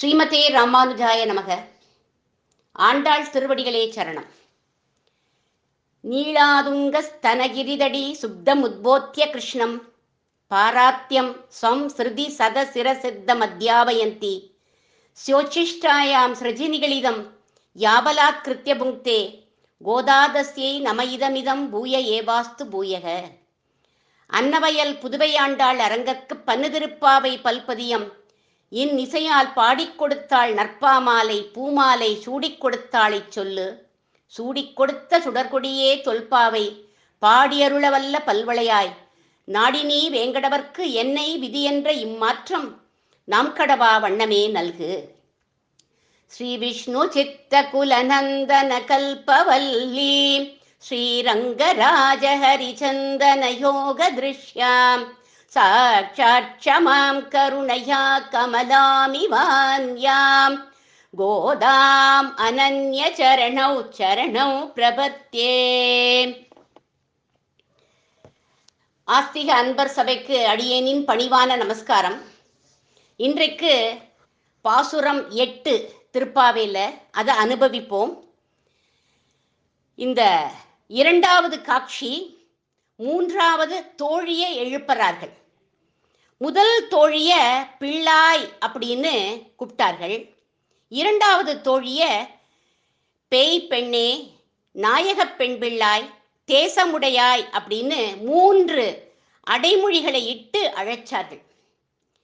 ஸ்ரீமதே ராமானுஜாய நமக. ஆண்டாள் திருவடிகளே சரணம். நீளாதுங்க ஸ்தனகிரிதடி சுப்தம் உத்போத்திய கிருஷ்ணம் பாராத்தியம் ஸ்வம் ஸ்ருதி சத சிர சித்த மத்தியாவயந்தி ஸ்யோச்சிஷ்டாயாம் யாவலாத் யாபலாத்கிருத்திய புங்க்தே கோதாதஸ்யை நம இதமிதம் பூய ஏவாஸ்து பூயக. அன்னவயல் புதுவையாண்டாள் அரங்கக்கு பன்னுதிருப்பாவை பல்பதியம். இன் இசையால் பாடிக் கொடுத்தாள் நற்பாமாலை பூமாலை சூடிக் கொடுத்தாளைச் சொல்லு. சூடிக் கொடுத்த சுடர்கொடியே தொல்பாவை பாடியருளவல்ல பல்வளையாய். நாடினி வேங்கடவர்க்கு என்னை விதி என்ற இம்மாற்றம் நாம் கடவா வண்ணமே நல்கு. ஸ்ரீ விஷ்ணு சித்த குலநந்தன கல்பவல்லி ஸ்ரீரங்க ராஜஹரிச்சந்தன யோக திருஷ்யாம். சாட்சாத் க்ஷமாம் கருணையா கமலாமிவான்யாம் கோதாம் அனன்ய சரணௌ சரணௌ பிரபத்தே ஆஸ்திக அன்பர் சபைக்கு அடியேனின் பணிவான நமஸ்காரம். இன்றைக்கு பாசுரம் எட்டு திருப்பாவையில் அதை அனுபவிப்போம். இந்த இரண்டாவது காட்சி மூன்றாவது தோழியை எழுப்புறார்கள். முதல் தோழிய பிள்ளாய் அப்படின்னு கூப்பிட்டார்கள். இரண்டாவது தோழிய பேய் பெண்ணே நாயகப் பெண் பிள்ளாய் தேசமுடையாய் அப்படின்னு மூன்று அடைமொழிகளை இட்டு அழைச்சார்கள்.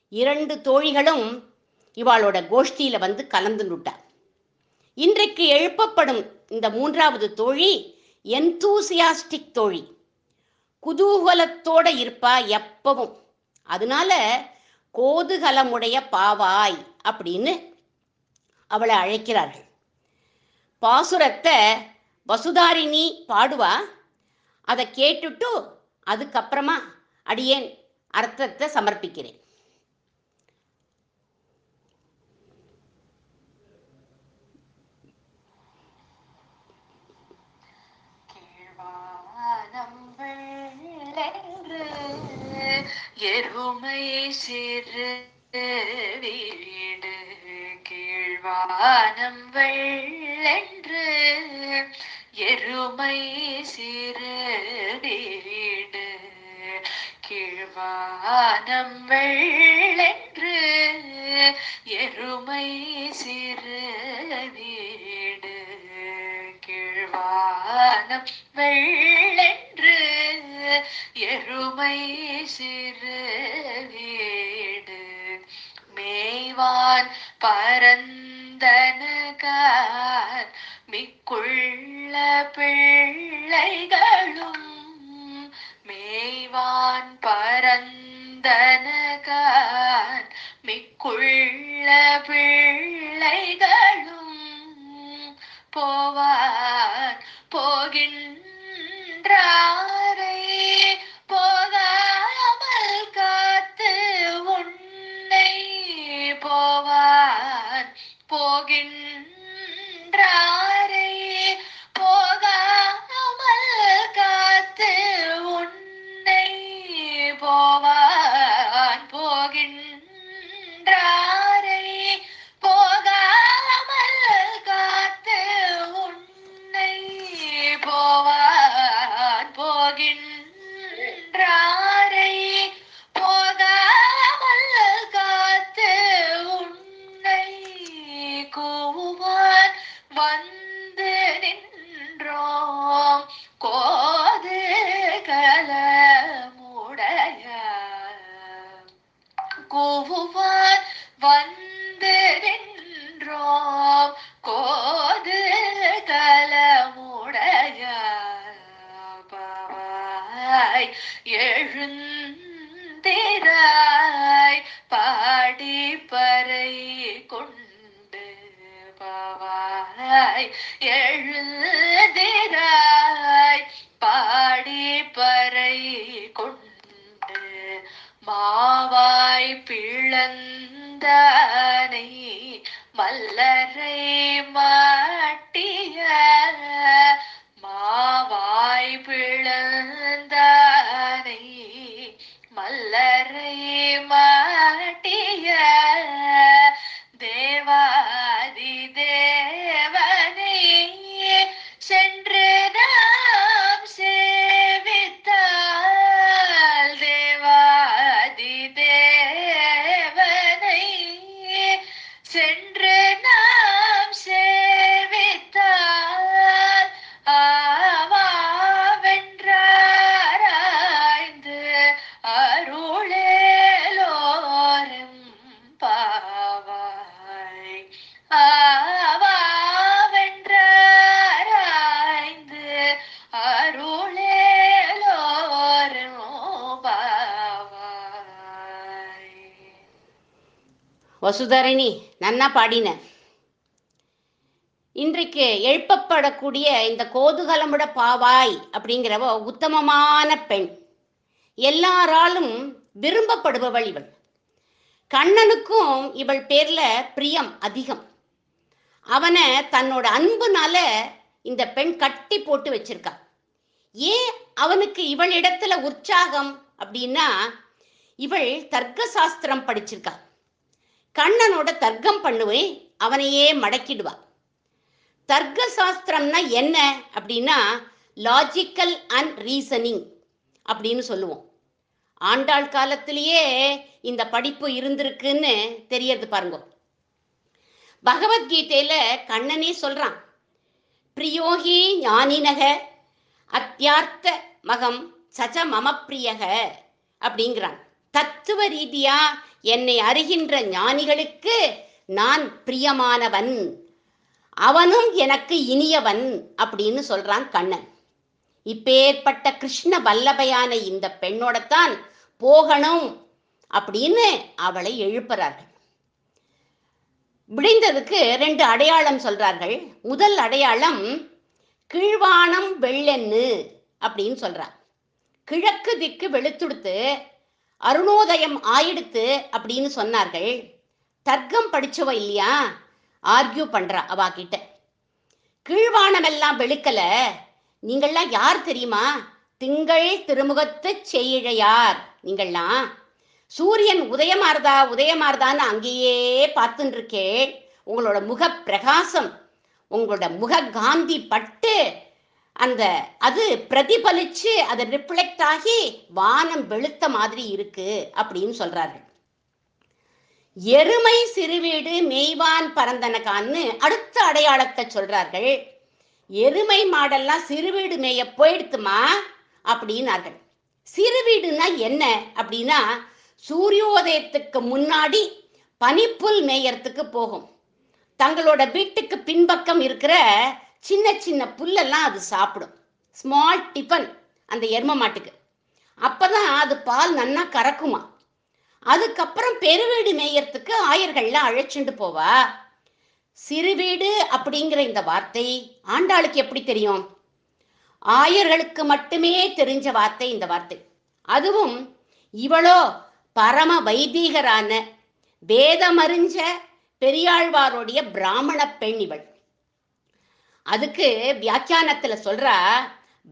இரண்டு தோழிகளும் இவாளோட கோஷ்டியில வந்து கலந்துனுட்டா இன்றைக்கு எழுப்பப்படும் இந்த மூன்றாவது தோழி என்தூசியாஸ்டிக் தோழி. குதூகலத்தோட இருப்பா எப்பவும். அதனால கோதுகலமுடைய பாவாய் அப்படின்னு அவளை அழைக்கிறார்கள். பாசுரத்தை வசுதாரிணி பாடுவா. அதை கேட்டுட்டு அதுக்கப்புறமா அடியேன் அர்த்தத்தை சமர்ப்பிக்கிறேன். கீழ்வானம் எருமை சிறு வீடு கீழ்வானம் வெள்ளென்று. எருமை சிறு வீடு கீழ்வானம் வெள்ளென்று. எருமை சிறு வீடு கீழ்வானம் வெள்ளை பெருமை சிறு வீடு மேய்வான் பரந்தனகார் மிக்குள்ள பிள்ளைகளும் மேய்வான் பரந்தனகார் மிக்குள்ள பிள்ளை வசுதரணி நன்னா பாடின. இன்றைக்கு எழுப்பப்படக்கூடிய இந்த கோதுகலமுட பாவாய் அப்படிங்கிறவ உத்தமமான பெண். எல்லாராலும் விரும்பப்படுபவள் இவள். கண்ணனுக்கும் இவள் பேர்ல பிரியம் அதிகம். அவனை தன்னோட அன்புனால இந்த பெண் கட்டி போட்டு வச்சிருக்கா. ஏன் அவனுக்கு இவள் இடத்துல உற்சாகம் அப்படின்னா இவள் தர்க்க சாஸ்திரம் படிச்சிருக்கா. கண்ணனோட தர்க்கம் பண்ணுவேன் அவனையே மடக்கிடுவா. தர்க்க சாஸ்திரம்னா என்ன அப்படின்னா லாஜிக்கல் அண்ட் ரீசனிங் அப்படின்னு சொல்லுவோம். ஆண்டாள் காலத்திலேயே இந்த படிப்பு இருந்திருக்குன்னு தெரியறது பாருங்க. பகவத்கீதையில கண்ணனே சொல்றான் பிரியோகி ஞானினக அத்தியார்த்த மகம் சச்ச மம பிரியக அப்படிங்கிறான். தத்துவ ரீதியா என்னை அறிகின்ற ஞானிகளுக்கு நான் பிரியமானவன். அவனும் எனக்கு இனியவன் அப்படின்னு சொல்றான் கண்ணன். இப்பேற்பட்ட கிருஷ்ண வல்லபையான இந்த பெண்ணோடத்தான் போகணும் அப்படின்னு அவளை எழுப்புறார்கள். விடைந்ததுக்கு ரெண்டு அடையாளம் சொல்றார்கள். முதல் அடையாளம் கீழ்வானம் வெள்ளென்னு அப்படின்னு சொல்றார். கிழக்கு திக்கு வெளுத்துடுத்து அருணோதயம் ஆயிடுத்து அப்படின்னு சொன்னார்கள். தர்க்கம் படிச்சவ இல்லையா? ஆர்கியூ பண்றா அவா கிட்ட. கீழ்வானமெல்லாம் வெளுக்கல. நீங்கள்லாம் யார் தெரியுமா? திங்கள் திருமுகத்து செய்யிழையார் நீங்கள்லாம். சூரியன் உதயமாறுதா உதயமாறுதான்னு அங்கேயே பார்த்துட்டு இருக்கேன் உங்களோட முக பிரகாசம் உங்களோட முக காந்தி பட்டு அந்த அது பிரதிபலிச்சு அது ரிஃப்ளெக்ட் ஆகி வானம் வெளுத்த மாதிரி இருக்கு அப்படின்னு சொல்றார்கள். எருமை சிறுவீடு மெய்வான் பரந்தனகான்னு அடுத்த அடையாளத்தை சொல்றார்கள். எருமை மாடெல்லாம் சிறுவீடு மேய போயிடுத்துமா? அப்படின்னார்கள். சிறுவீடுனா என்ன? அப்படின்னா சூரியோதயத்துக்கு முன்னாடி பனிப்புல் மேயறதுக்கு போகும். தங்களோட வீட்டுக்கு பின்பக்கம் இருக்கிற சின்ன சின்ன புல்லெல்லாம் அது சாப்பிடும். ஸ்மால் டிஃபன் அந்த எரும மாட்டுக்கு. அப்பதான் அது பால் நன்னா கறக்குமா? அதுக்கப்புறம் பெருவீடு மேயறதுக்கு ஆயர்கள்லாம் அழைச்சிட்டு போவா. சிறுவீடு அப்படிங்கிற இந்த வார்த்தை ஆண்டாளுக்கு எப்படி தெரியும்? ஆயர்களுக்கு மட்டுமே தெரிஞ்ச வார்த்தை இந்த வார்த்தை. அதுவும் இவளோ பரம வைதீகரான வேதமறிஞ்ச பெரியாழ்வாருடைய பிராமண பெண் இவள். அதுக்கு வியாக்கியானத்துல சொல்றா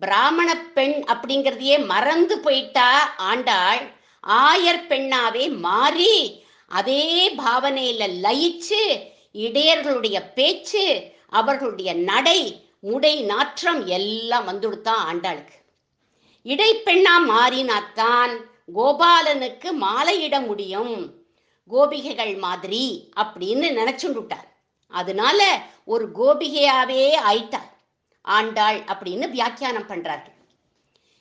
பிராமண பெண் அப்படிங்கிறதையே மறந்து போயிட்டா ஆண்டாள் ஆயர் பெண்ணாவே மாறி அதே பாவனையில லயிச்சு இடையர்களுடைய பேச்சு அவர்களுடைய நடை முடை நாற்றம் எல்லாம் வந்துடுத்தான் ஆண்டாளுக்கு. இடைப்பெண்ணா மாறினாத்தான் கோபாலனுக்கு மாலையிட முடியும். கோபிகைகள் மாதிரி அப்படின்னு நினைச்சுட்டார் அதனால ஒரு கோபிகையாவே ஆயிட்டாள் ஆண்டாள் அப்படின்னு வியாக்கியானம் பண்றார்கள்.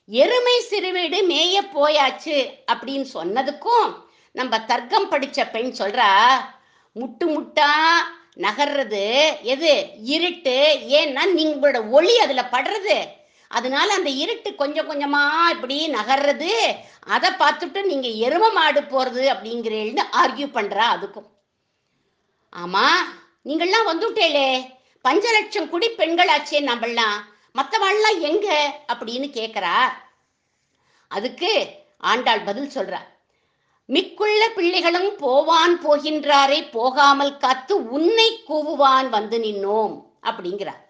எருமை சிறுவீடு மேய போயாச்சு அப்படின்னு சொன்னதுக்கும் நம்ம தர்க்கம் படிச்ச பெண் சொல்றா முட்டு முட்டா நகர்றது எது? இருட்டு. ஏன்னா நீங்களோட ஒளி அதுல படுறது. அதனால அந்த இருட்டு கொஞ்சம் கொஞ்சமா இப்படி நகர்றது. அதை பார்த்துட்டு நீங்க எரும மாடு போறது அப்படிங்கிறேன்னு ஆர்கியூ பண்றா அதுக்கும். ஆமா நீங்கள்லாம் வந்துட்டேளே. பஞ்ச லட்சம் குடி பெண்களாச்சே நம்மளாம் மற்றவாள்லாம் எங்க? அப்படின்னு கேட்குறா அதுக்கு ஆண்டாள் பதில் சொல்றா. மிக்குள்ள பிள்ளைகளும் போவான் போகின்றாரே போகாமல் காத்து உன்னை கூவுவான் வந்து நின்னோம் அப்படிங்கிறார்.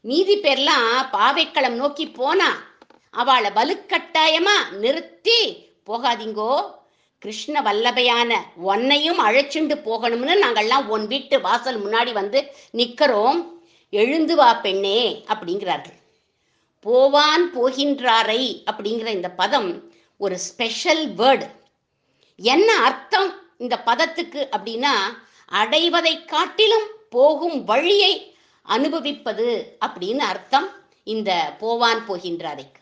மீதி பேர்லாம் பாவைக்களம் நோக்கி போனா அவளை வலுக்கட்டாயமா நிறுத்தி போகாதீங்கோ கிருஷ்ண வல்லபையான ஒன்னையும் அழைச்சுண்டு போகணும்னு நாங்கள்லாம் உன் வீட்டு வாசல் முன்னாடி வந்து நிற்கிறோம் எழுந்து வா பெண்ணே அப்படிங்கிறார்கள். போவான் போகின்றாரை அப்படிங்கிற இந்த பதம் ஒரு ஸ்பெஷல் வேர்டு என்ன அர்த்தம் இந்த பதத்துக்கு அப்படின்னா அடைவதை காட்டிலும் போகும் வழியை அனுபவிப்பது அப்படின்னு அர்த்தம் இந்த போவான் போகின்றாரைக்கு.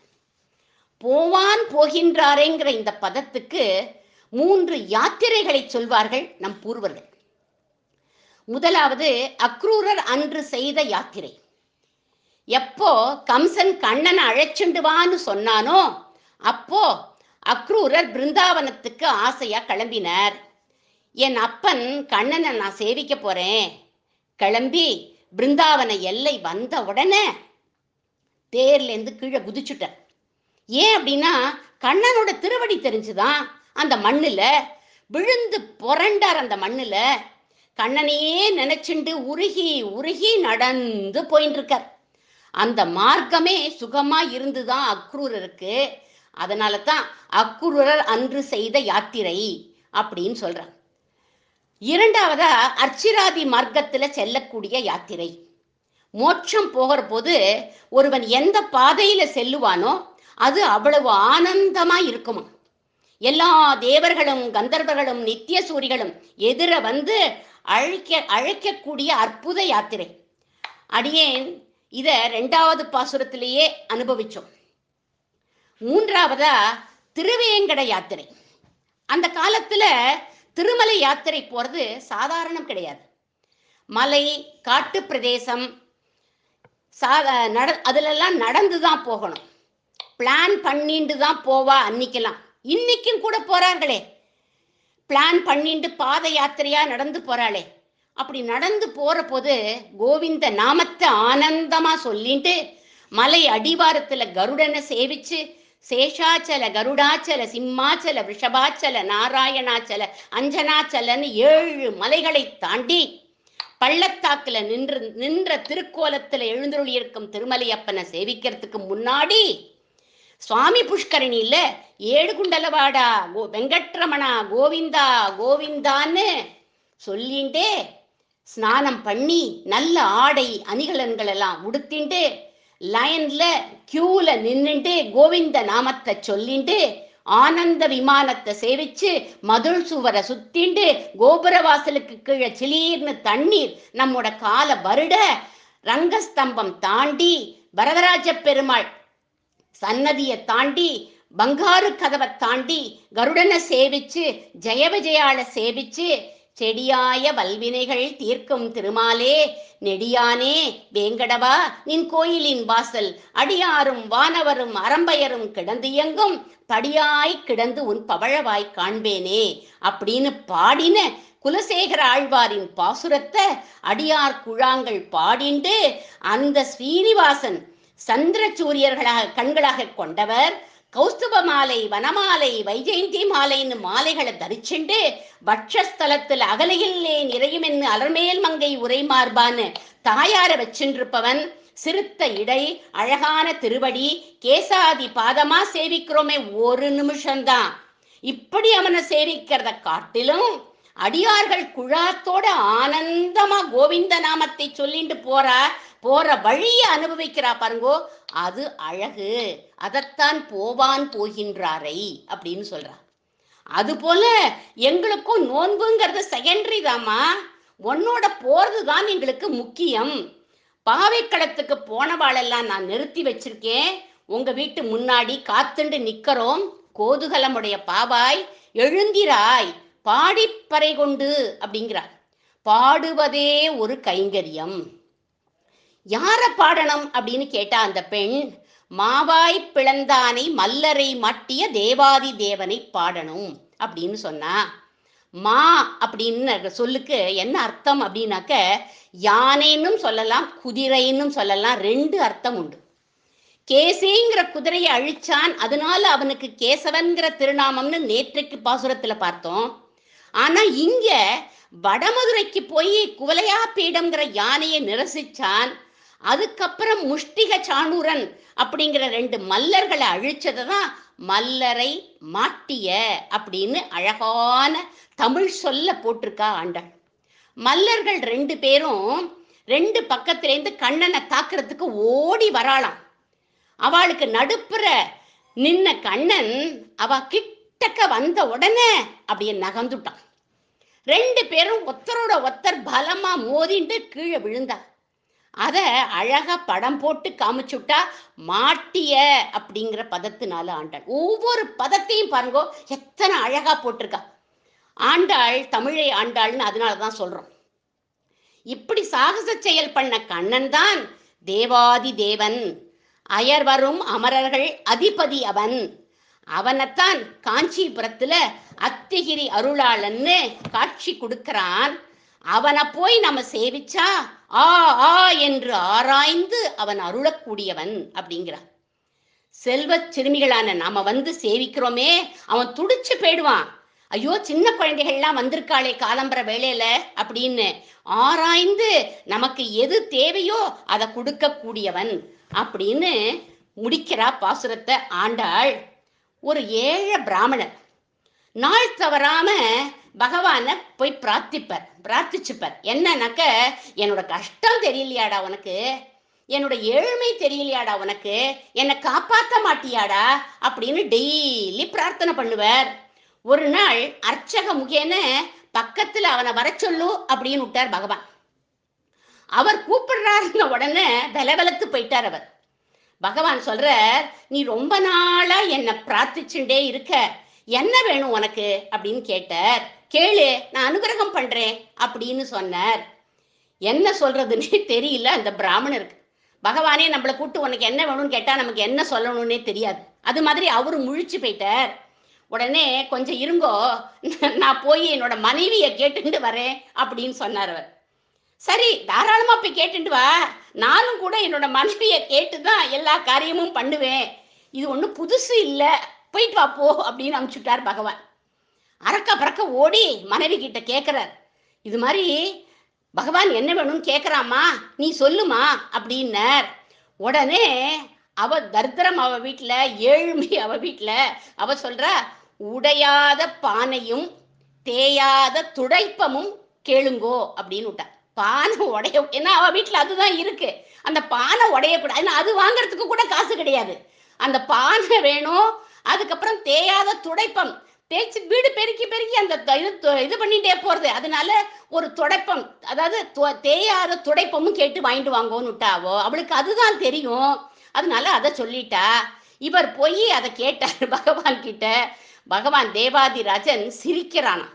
போவான் போகின்றாரேங்கிற இந்த பதத்துக்கு மூன்று யாத்திரைகளை சொல்வார்கள் நம் பூர்வர்கள். முதலாவது அக்ரூரர் அன்று செய்த யாத்திரை. எப்போ கம்சன் கண்ணனை அழைச்சுண்டு வான்னு சொன்னானோ அப்போ அக்ரூரர் பிருந்தாவனத்துக்கு ஆசையா கிளம்பினார். என் அப்பன் கண்ணனை நான் சேவிக்க போறேன். கிளம்பி பிருந்தாவன எல்லை வந்த உடனே தேர்லேருந்து கீழே குதிச்சுட்டார். ஏன் அப்படின்னா கண்ணனோட திருவடி தெரிஞ்சுதான் அந்த மண்ணில் விழுந்து புரண்டார் அந்த மண்ணில் கண்ணனையே நினைச்சுண்டு உருகி உருகி நடந்து போயின்னு இருக்கார் அந்த மார்க்கமே சுகமா இருந்துதான் அக்ரூரருக்கு. அதனால தான் அக்ரூரர் அன்று செய்த யாத்திரை அப்படின்னு சொல்றாங்க இரண்டாவதா அர்ச்சிராதி மார்க்கத்துல செல்லக்கூடிய யாத்திரை. மோட்சம் போகிற போது ஒருவன் எந்த பாதையில செல்லுவானோ அது அவ்வளவு ஆனந்தமா இருக்குமா? எல்லா தேவர்களும் கந்தர்வர்களும் நித்திய சூரிகளும் எதிர வந்து அழைக்க அழைக்கக்கூடிய அற்புத யாத்திரை. அடியேன் இத ரெண்டாவது பாசுரத்திலேயே அனுபவிச்சோம். மூன்றாவதா திருவேங்கட யாத்திரை. அந்த காலத்துல திருமலை யாத்திரை போறது சாதாரணம் கிடையாது. மலை காட்டு பிரதேசம் சா நட அதுலெல்லாம் நடந்து தான் போகணும். பிளான் பண்ணிட்டு தான் போவா அன்னைக்கெல்லாம். இன்னைக்கும் கூட போறார்களே. பிளான் பண்ணிட்டு பாத யாத்திரையா நடந்து போறாளே. அப்படி நடந்து போற போது கோவிந்த நாமத்தை ஆனந்தமா சொல்லிட்டு மலை அடிவாரத்துல கருடனை சேவிச்சு சேஷாச்சல கருடாச்சல சிம்மாச்சல விஷபாச்சல நாராயணாச்சல அஞ்சனாச்சலன்னு ஏழு மலைகளை தாண்டி பள்ளத்தாக்குல நின்று நின்ற திருக்கோலத்துல எழுந்தருளி இருக்கும் திருமலையப்பனை சேவிக்கிறதுக்கு முன்னாடி சுவாமி புஷ்கரணியில ஏழு குண்டலவாடா கோ வெங்கட்ரமணா கோவிந்தா கோவிந்தான்னு சொல்லிண்டே ஸ்நானம் பண்ணி நல்ல ஆடை அணிகலன்கள் எல்லாம் உடுத்திண்டு லைன்ல கியூல நின்னுட்டு கோவிந்த நாமத்தை சொல்லிண்டு ஆனந்த விமானத்தை சேவிச்சு மதுள் சுவரை சுத்திண்டு கோபுர வாசலுக்கு கீழே சிலீர்னு தண்ணீர் நம்மோட கால வருட ரங்கஸ்தம்பம் தாண்டி வரதராஜ பெருமாள் சன்னதியை தாண்டி பங்காரு கதவை தாண்டி கருடனை சேவிச்சு ஜெய விஜயால சேவிச்சு செடியாய வல்வினைகள் தீர்க்கும் திருமாலே நெடியானே வேங்கடவா நின் கோயிலின் வாசல் அடியாரும் வானவரும் அரம்பையரும் கிடந்து இயங்கும் படியாய் கிடந்து உன் பவழவாய் காண்பேனே அப்படின்னு பாடின குலசேகர ஆழ்வாரின் பாசுரத்தை அடியார் குழாங்கள் பாடிண்டு அந்த ஸ்ரீனிவாசன் சந்திர சூரியர்களாக கண்களாக கொண்டவர். கௌஸ்துப மாலை வனமாலை வைஜெயந்தி மாலைன்னு மாலைகளை தரிச்சுண்டு பட்சஸ்தலத்தில் அகலையில்லே நிறையுமென்னு அலர்மேல் மங்கை உரை மார்பான்னு தாயார வச்சுருப்பவன் சிறுத்த இடை அழகான திருவடி கேசாதி பாதமா சேவிக்கிறோமே ஒரு நிமிஷம்தான். இப்படி அவனை சேவிக்கிறத காட்டிலும் அடியார்கள் குழாத்தோட ஆனந்தமா கோவிந்த நாமத்தை சொல்லிட்டு போறா. போற வழியை அனுபவிக்கிறா பாருங்கோ. அது அழகு. அதைத்தான் போவான் போகின்றாரை அப்படின்னு சொல்றா. அது போல எங்களுக்கும் நோன்புங்கிறது செகண்டரி தாமா உன்னோட போறது தான் எங்களுக்கு முக்கியம். பாவைக்களத்துக்கு போனவாளெல்லாம் நான் நிறுத்தி வச்சிருக்கேன். உங்க வீட்டு முன்னாடி காத்துண்டு நிக்கிறோம். கோதுகலமுடைய பாவாய் எழுந்திராய் பாடிப்பறை கொண்டு அப்படிங்கிறார். பாடுவதே ஒரு கைங்கரியம். யார பாடணும் அப்படின்னு கேட்டா அந்த பெண் மாவாய் பிளந்தானை மல்லரை மட்டிய தேவாதி தேவனை பாடணும் அப்படின்னு சொன்னா. மா அப்படின்னு சொல்லுக்கு என்ன அர்த்தம் அப்படின்னாக்க யானைன்னும் சொல்லலாம் குதிரைன்னும் சொல்லலாம் ரெண்டு அர்த்தம் உண்டு. கேசேங்கிற குதிரையை அழிச்சான் அதனால அவனுக்கு கேசவன்கிற திருநாமம்னு நேற்றைக்கு பாசுரத்துல பார்த்தோம். ஆனா இங்க வடமதுரைக்கு போய் குவலையா பீடம்ங்கிற யானையை நிரசிச்சான் அதுக்கப்புறம் முஷ்டிக சாணூரன் அப்படிங்கிற ரெண்டு மல்லர்களை அழிச்சதை தான் மல்லரை மாட்டிய அப்படின்னு அழகான தமிழ் சொல்ல போட்டிருக்கா ஆண்டாள். மல்லர்கள் ரெண்டு பேரும் ரெண்டு பக்கத்திலேருந்து கண்ணனை தாக்குறதுக்கு ஓடி வராளாம். அவளுக்கு நடுப்புற நின்ன கண்ணன் அவ கிட்டக்க வந்த உடனே அப்படியே நகர்ந்துட்டான். ரெண்டு பேரும் ஒத்தரோட ஒத்தர் பலமா மோதிண்டு கீழே விழுந்தாள் அதை அழகா படம் போட்டு காமிச்சுட்டா மாட்டிய அப்படிங்கிற பதத்தினால ஆண்டாள். ஒவ்வொரு பதத்தையும் பாருங்கோ எத்தனை அழகா போட்டிருக்கா. ஆண்டாள் தமிழை ஆண்டாள்னு அதனால தான் சொல்றோம். இப்படி சாகச செயல் பண்ண கண்ணன் தான் தேவாதி தேவன். அயர் வரும் அமரர்கள் அதிபதி அவன். அவனைத்தான் காஞ்சிபுரத்துல அத்திகிரி அருளாளன்னு காட்சி கொடுக்கிறான். அவனை போய் நம்ம சேவிச்சா ஆ ஆ என்று ஆராய்ந்து அவன் அருளக்கூடியவன் அப்படிங்கிறான். செல்வச் சிறுமிகளான நாம வந்து சேவிக்கிறோமே அவன் துடிச்சு போயிடுவான். ஐயோ சின்ன குழந்தைகள்லாம் வந்திருக்காளே காலம்பர வேலையில அப்படின்னு ஆராய்ந்து நமக்கு எது தேவையோ அதை கொடுக்கக்கூடியவன் அப்படின்னு முடிக்கிறா பாசுரத்தை ஆண்டாள். ஒரு ஏழை பிராமணர். நாள் தவறாம பகவானை போய் பிரார்த்திப்பார் பிரார்த்திச்சுப்பார். என்னன்னாக்க என்னோட கஷ்டம் தெரியலையாடா உனக்கு? என்னோட ஏழ்மை தெரியலையாடா உனக்கு? என்னை காப்பாற்ற மாட்டியாடா? அப்படின்னு டெய்லி பிரார்த்தனை பண்ணுவார். ஒரு நாள் அர்ச்சக முகேன பக்கத்துல அவனை வர சொல்லு அப்படின்னு விட்டார் பகவான். அவர் கூப்பிடுறாருங்க உடனே வெலவெலத்து போயிட்டார் அவர். பகவான் சொல்றார் நீ ரொம்ப நாளா என்னை பிரார்த்திச்சுட்டே இருக்க. என்ன வேணும் உனக்கு? அப்படின்னு கேட்டார். கேளு நான் அனுகிரகம் பண்றேன் அப்படின்னு சொன்னார். என்ன சொல்றதுன்னே தெரியல அந்த பிராமணருக்கு. பகவானே நம்மளை கூப்பிட்டு உனக்கு என்ன வேணும்னு கேட்டா நமக்கு என்ன சொல்லணும்னே தெரியாது. அது மாதிரி அவரு முழிச்சு போயிட்டார். உடனே கொஞ்சம் இருங்கோ நான் போய் என்னோட மனைவியை கேட்டுட்டு வரேன் அப்படின்னு சொன்னார் அவர். சரி தாராளமா போய் கேட்டுட்டு வா. நானும் கூட என்னோட மனைவியை கேட்டு தான் எல்லா காரியமும் பண்ணுவேன். இது ஒன்றும் புதுசு இல்லை. போயிட்டு வா போ அப்படின்னு அனுப்பிச்சுட்டார் பகவான். அறக்க பறக்க ஓடி மனைவி கிட்ட கேட்கிறார் இது மாதிரி பகவான் என்ன வேணும்னு கேட்குறாமா நீ சொல்லுமா அப்படின்னார். உடனே அவ தர்திரம் அவ வீட்டில் ஏழ்மை அவ வீட்டில் அவ சொல்றா உடையாத பானையும் தேயாத துடைப்பமும் கேளுங்கோ அப்படின்னு விட்டா. பானை உடைய ஏன்னா அவ வீட்டில் அதுதான் இருக்கு. அந்த பானை உடையக்கூடாது. ஏன்னா அது வாங்குறதுக்கு கூட காசு கிடையாது. அந்த பானை வேணும் அதுக்கப்புறம் தேயாத துடைப்பம். தேய்ச்சி வீடு பெருக்கி பெருக்கி அந்த இது இது பண்ணிட்டே போறது. அதனால ஒரு துடைப்பம் அதாவது து- தேயாத துடைப்பமும் கேட்டு வாங்கிட்டு வாங்கோன்னு விட்டாவோ? அவளுக்கு அதுதான் தெரியும். அதனால அதை சொல்லிட்டா. இவர் போய் அதை கேட்டார். பகவான் கிட்ட பகவான் தேவாதிராஜன் சிரிக்கிறானா?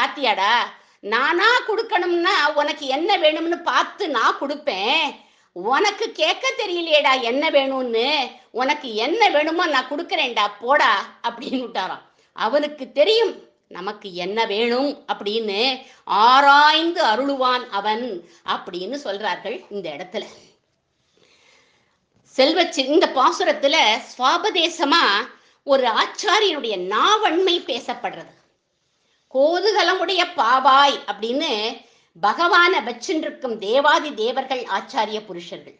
பாத்தியாடா நானா கொடுக்கணும்னா உனக்கு என்ன வேணும்னு பார்த்து நான் கொடுப்பேன். உனக்கு கேட்க தெரியலையேடா என்ன வேணும்னு. உனக்கு என்ன வேணுமோ நான் கொடுக்குறேன்டா போடா அப்படின்னு விட்டாராம். அவனுக்கு தெரியும் நமக்கு என்ன வேணும் அப்படின்னு ஆராய்ந்து அருளுவான் அவன் அப்படின்னு சொல்றார்கள் இந்த இடத்துல. செல்வச்சி இந்த பாசுரத்துல சுவாபதேசமா ஒரு ஆச்சாரியனுடைய நாவன்மை பேசப்படுறது. கோதுகலமுடைய பாவாய் அப்படின்னு பகவானை வச்சின்றிருக்கும் தேவாதி தேவர்கள் ஆச்சாரிய புருஷர்கள்.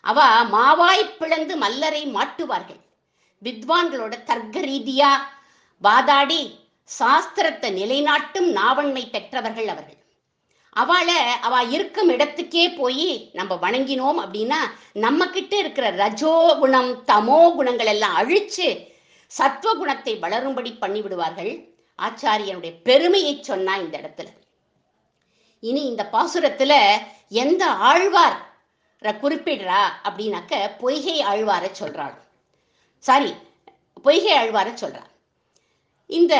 அவ மாவாய் பிளந்து மல்லரை மாட்டுவார்கள். வித்வான்களோட தர்க்க ரீதியா வாதாடி சாஸ்திரத்தை நிலைநாட்டும் நாவன்மை பெற்றவர்கள் அவர்கள். அவளை அவ இருக்கும் இடத்துக்கே போய் நம்ம வணங்கினோம் அப்படின்னா நம்ம கிட்ட இருக்கிற ரஜோ குணம் தமோ குணங்கள் எல்லாம் அழிச்சு சத்துவ குணத்தை வளரும்படி பண்ணி விடுவார்கள். ஆச்சாரியனுடைய பெருமையை சொன்னா இந்த இடத்துல. இனி இந்த பாசுரத்துல எந்த ஆழ்வார் குறிப்பிடுறா அப்படின்னாக்க பொய்கை ஆழ்வாரை சொல்றாள் சாரி பொய்கை ஆழ்வாரை சொல்றா இந்த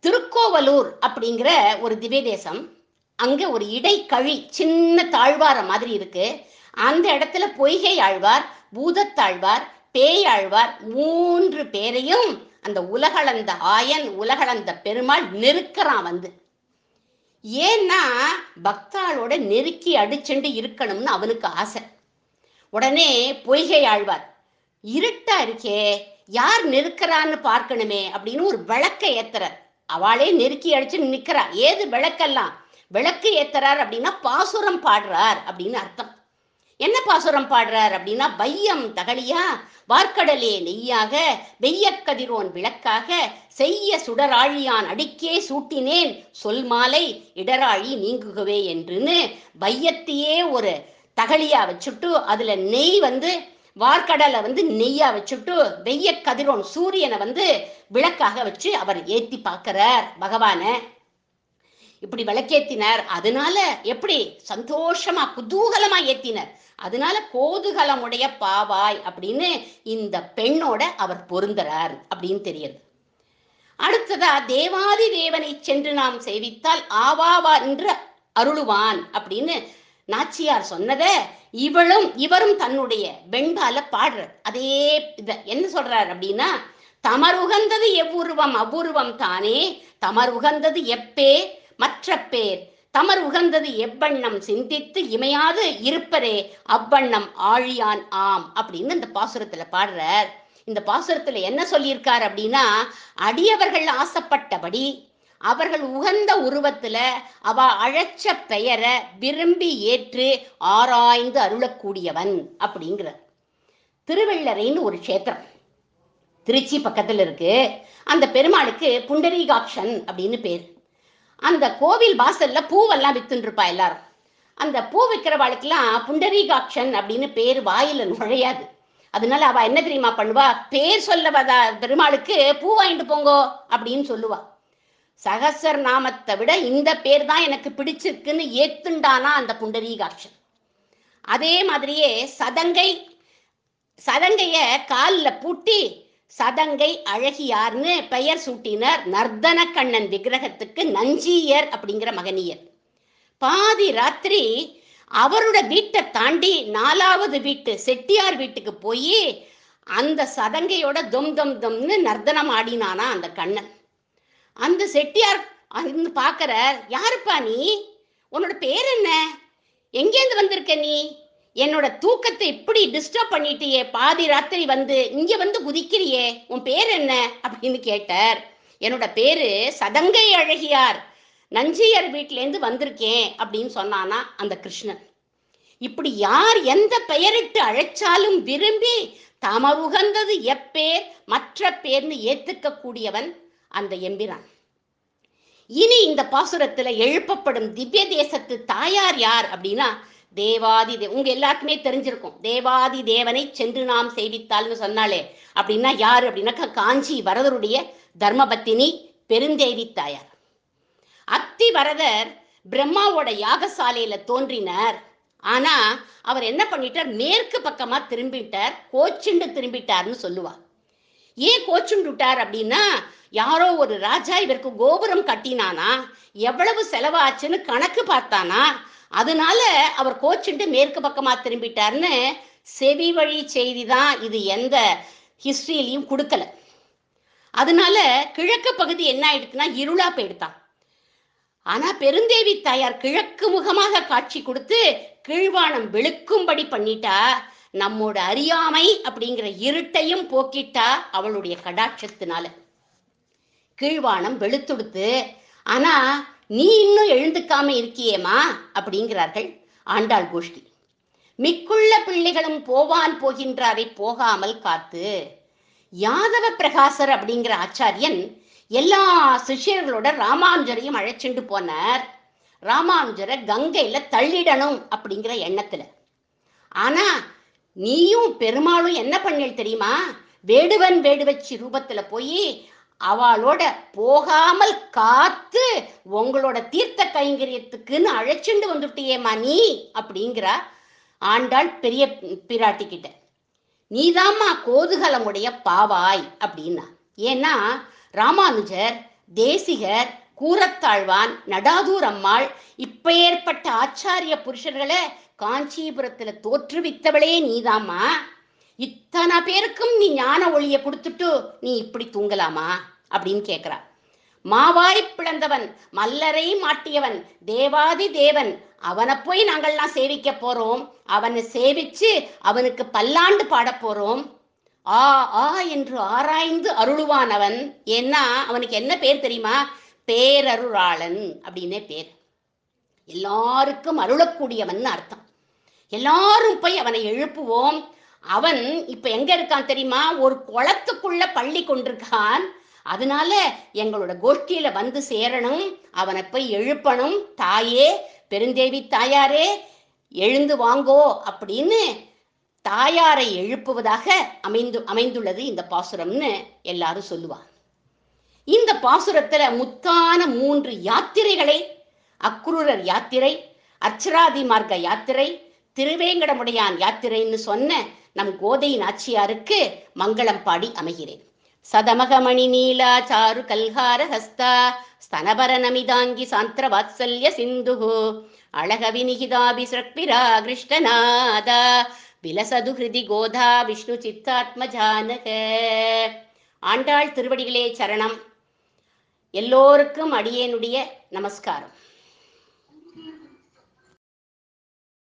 திருக்கோவலூர் அப்படிங்கிற ஒரு திவ்ய தேசம் அங்க ஒரு இடைக்கழி சின்ன தாழ்வார மாதிரி இருக்கு. அந்த இடத்துல பொய்கை ஆழ்வார் பூதத்தாழ்வார் பேயாழ்வார் மூன்று பேரையும் அந்த உலகளந்த ஆயன் உலகளந்த பெருமாள் நெருக்கிறான் வந்து. ஏன்னா பக்தாளோட நெருக்கி அடிச்சுண்டு இருக்கணும்னு அவனுக்கு ஆசை. உடனே பொய்கை ஆழ்வார் இருட்டா இருக்கே யார் நெருக்கிறான்னு பார்க்கணுமே அப்படின்னு ஒரு விளக்கை ஏத்துறார். அவளே நெருக்கி அடிச்சு நிக்கிறா. ஏது விளக்கெல்லாம்? விளக்கு ஏத்துறார் அப்படின்னா பாசுரம் பாடுறார் அப்படின்னு அர்த்தம். என்ன பாசுரம் பாடுறார் அப்படின்னா பையம் தகழியா வார்க்கடலே நெய்யாக வெய்ய கதிரோன் விளக்காக செய்ய சுடராழியான் அடிக்கே சூட்டினேன் சொல் மாலை இடராழி நீங்குகவே என்றுன்னு பையத்தையே ஒரு தகழியா வச்சுட்டு அதுல நெய் வந்து வார்க்கடலை வந்து நெய்யா வச்சுட்டு வெய்ய கதிரோன் சூரியனை வந்து விளக்காக வச்சு அவர் ஏத்தி பார்க்கிறார் பகவானை. இப்படி விளக்கேத்தினார். அதனால எப்படி சந்தோஷமா குதூகலமா ஏத்தினார். அதனால கோதுகலமுடைய பாவாய் அப்படின்னு இந்த பெண்ணோட அவர் பொருந்துறார் அப்படின்னு தெரியுது. அடுத்ததா தேவாதி தேவனை சென்று நாம் சேவித்தால் ஆவாவா என்று அருளுவான் அப்படின்னு நாச்சியார் சொன்னத இவளும் இவரும் தன்னுடைய வெண்பால பாடுறது. அதே இத என்ன சொல்றாரு அப்படின்னா தமர் உகந்தது எவ்வுருவம் அவ்வுருவம் தானே தமர் உகந்தது எப்பே மற்ற பேர் தமர் உகந்தது எவ்வண்ணம் சிந்தித்து இமையாது இருப்பரே அவ்வண்ணம் ஆழியான் ஆம் அப்படின்னு இந்த பாசுரத்துல பாடுறார். இந்த பாசுரத்துல என்ன சொல்லியிருக்கார் அப்படின்னா அடியவர்கள் ஆசைப்பட்டபடி அவர்கள் உகந்த உருவத்துல அவ அழைச்ச பெயரை விரும்பி ஏற்று ஆராய்ந்து அருளக்கூடியவன் அப்படிங்கிறார். திருவள்ளரைன்னு ஒரு க்ஷேத்திரம். திருச்சி பக்கத்துல இருக்கு. அந்த பெருமாளுக்கு புண்டரீகாட்சன் அப்படின்னு பேர். அந்த கோவில் வாசல்ல பூவெல்லாம் வித்துன்னு எல்லாரும். அந்த பூ விற்கிறவாளுக்கெல்லாம் புண்டரீகாட்சன் அப்படின்னு பேர் வாயில நுழையாது. அதனால அவ என்ன தெரியுமா பண்ணுவா? பேர் சொல்ல வதா பெருமாளுக்கு பூ வாங்கிட்டு போங்கோ அப்படின்னு சொல்லுவா. சகசர் நாமத்தை விட இந்த பேர் தான் எனக்கு பிடிச்சிருக்குன்னு ஏத்துண்டானா அந்த புண்டரீகாட்சன். அதே மாதிரியே சதங்கை சதங்கைய காலில் பூட்டி சதங்கை அழகியார்னு பெயர் சூட்டினர் நர்தன கண்ணன் விக்கிரகத்துக்கு நஞ்சியர் அப்படிங்கிற மகனியர். பாதி ராத்திரி அவரோட வீட்டை தாண்டி நாலாவது வீட்டு செட்டியார் வீட்டுக்கு போய் அந்த சதங்கையோட தொம் தொம் தொம்னு நர்தனம் ஆடினானா அந்த கண்ணன். அந்த செட்டியார் இருந்து பார்க்கற யாருப்பா நீ? உன்னோட பேர் என்ன? எங்கேருந்து வந்திருக்க நீ? என்னோட தூக்கத்தை இப்படி டிஸ்டர்ப் பண்ணிட்டியே பாதி ராத்திரி வந்து இங்க வந்து குதிக்கிறியே உன் பேர் என்ன? அப்படின்னு கேட்டார். என்னோட பேரு சதங்கை அழகியார். நஞ்சியர் வீட்டிலேருந்து வந்திருக்கேன் அப்படின்னு சொன்னானா அந்த கிருஷ்ணன். இப்படி யார் எந்த பெயரிட்டு அழைச்சாலும் விரும்பி தமருகந்தது எப்பேர் மற்ற பேர்னு ஏத்துக்க கூடியவன் அந்த எம்பிரான். இனி இந்த பாசுரத்துல எழுப்பப்படும் திவ்ய தேசத்து தாயார் யார் அப்படின்னா தேவாதி தேவ உங்க எல்லாருக்குமே தெரிஞ்சிருக்கும். தேவாதி தேவனை சென்று நாம் சேவித்தால்னு சொன்னாலே அப்படின்னா யாரு அப்படின்னாக்கா காஞ்சி வரதருடைய தர்மபத்தினி பெருந்தேவி தாயார். அத்தி வரதர் பிரம்மாவோட யாகசாலையில தோன்றினார். ஆனா அவர் என்ன பண்ணிட்டார்? மேற்கு பக்கமா திரும்பிட்டார். கோச்சிண்டு திரும்பிட்டார்னு சொல்லுவா. ஏன் கோச்சுண்டுட்டார் அப்படின்னா யாரோ ஒரு ராஜா இவருக்கு கோபுரம் கட்டினானா எவ்வளவு செலவாச்சுன்னு கணக்கு பார்த்தானா அதனால அவர் கோச்சுண்டு மேற்கு பக்கமா திரும்பிட்டார்னு செவி வழி செய்தி தான் இது எந்த ஹிஸ்டரியிலையும் கொடுக்கல. அதனால கிழக்கு பகுதி என்ன ஆயிடுச்சுன்னா இருளா போயிடுதான். ஆனா பெருந்தேவி தாயார் கிழக்கு முகமாக காட்சி கொடுத்து கீழ்வானம் வெளுக்கும்படி பண்ணிட்டா நம்மோட அறியாமை அப்படிங்கிற இருட்டையும் போக்கிட்டா அவளுடைய கடாட்சத்தினால. கீழ்வானம் வெளுத்துடுத்து ஆனா நீ இன்னும் எழுந்துக்காம இருக்கியேமா அப்படிங்கிறார்கள் ஆண்டாள் கோஷ்டி. மிக்குள்ள பிள்ளைகளும் போவான் போகின்றாரை போகாமல் காத்து. யாதவ பிரகாசர் அப்படிங்கிற ஆச்சாரியன் எல்லா சிஷ்யர்களோட ராமானுஜரையும் அழைச்சிட்டு போனார். ராமானுஜரை கங்கையில தள்ளிடணும் அப்படிங்கிற எண்ணத்துல. ஆனா நீயும் பெருமாளும் என்ன பண்ணில் தெரியுமா? வேடுவன் வேடுவச்சி ரூபத்துல போய் அவளோட போகாமல் காத்து உங்களோட தீர்த்த கைங்கரியத்துக்குன்னு அழைச்சிண்டு வந்துட்டியேமா நீ? அப்படிங்கிறா ஆண்டாள் பெரிய பிராட்டி கிட்ட நீதாம்மா கோதுகலமுடைய பாவாய் அப்படின்னா. ஏன்னா ராமானுஜர் தேசிகர் கூரத்தாழ்வான் நடாதூர் அம்மாள் இப்ப ஏற்பட்ட ஆச்சாரிய புருஷர்களை காஞ்சிபுரத்துல தோற்றுவித்தவளே நீதாம்மா. இத்தனை பேருக்கும் நீ ஞான ஒளிய கொடுத்துட்டு நீ இப்படி தூங்கலாமா? அப்படின்னு கேக்குறா. மாவாய் பிளந்தவன் மல்லரை மாட்டியவன் தேவாதி தேவன் அவனை போய் நாங்கள்லாம் சேவிக்க போறோம். அவனை சேவிச்சு அவனுக்கு பல்லாண்டு பாட போறோம். ஆ ஆ என்று ஆராய்ந்து அருளுவான் அவன் ஏன்னா அவனுக்கு என்ன பேர் தெரியுமா? பேரருளாளன் அப்படின்னே பேர். எல்லாருக்கும் அருளக்கூடியவன் அர்த்தம். எல்லாரும் போய் அவனை எழுப்புவோம். அவன் இப்ப எங்க இருக்கான் தெரியுமா? ஒரு குளத்துக்குள்ள பள்ளி கொண்டிருக்கான். அதனால எங்களோட கோஷ்டியில வந்து சேரணும். அவனை போய் எழுப்பணும். தாயே பெருந்தேவி தாயாரே எழுந்து வாங்கோ அப்படின்னு தாயாரை எழுப்புவதாக அமைந்து அமைந்துள்ளது இந்த பாசுரம்னு எல்லாரும் சொல்லுவா இந்த பாசுரத்துல முத்தான மூன்று யாத்திரைகளை. அக்ரூரர் யாத்திரை அர்ச்சராதி மார்க்க யாத்திரை திருவேங்கடமுடையான் யாத்திரைன்னு சொன்ன நம் கோதை நாச்சியாருக்கு மங்களம் பாடி அமைகிறேன். சதமகமணி நீலா சாரு கல்ஹார ஹஸ்தா ஸ்தனபர நமிதாங்கி சாந்திர வாத்சல்ய சிந்துகோ அழக வினிகிதாபி கிருஷ்ணநாதா விலசது ஹிருதி கோதா விஷ்ணு சித்தாத்ம ஜானக. ஆண்டாள் திருவடிகளே சரணம். எல்லோருக்கும் அடியேனுடைய நமஸ்காரம்.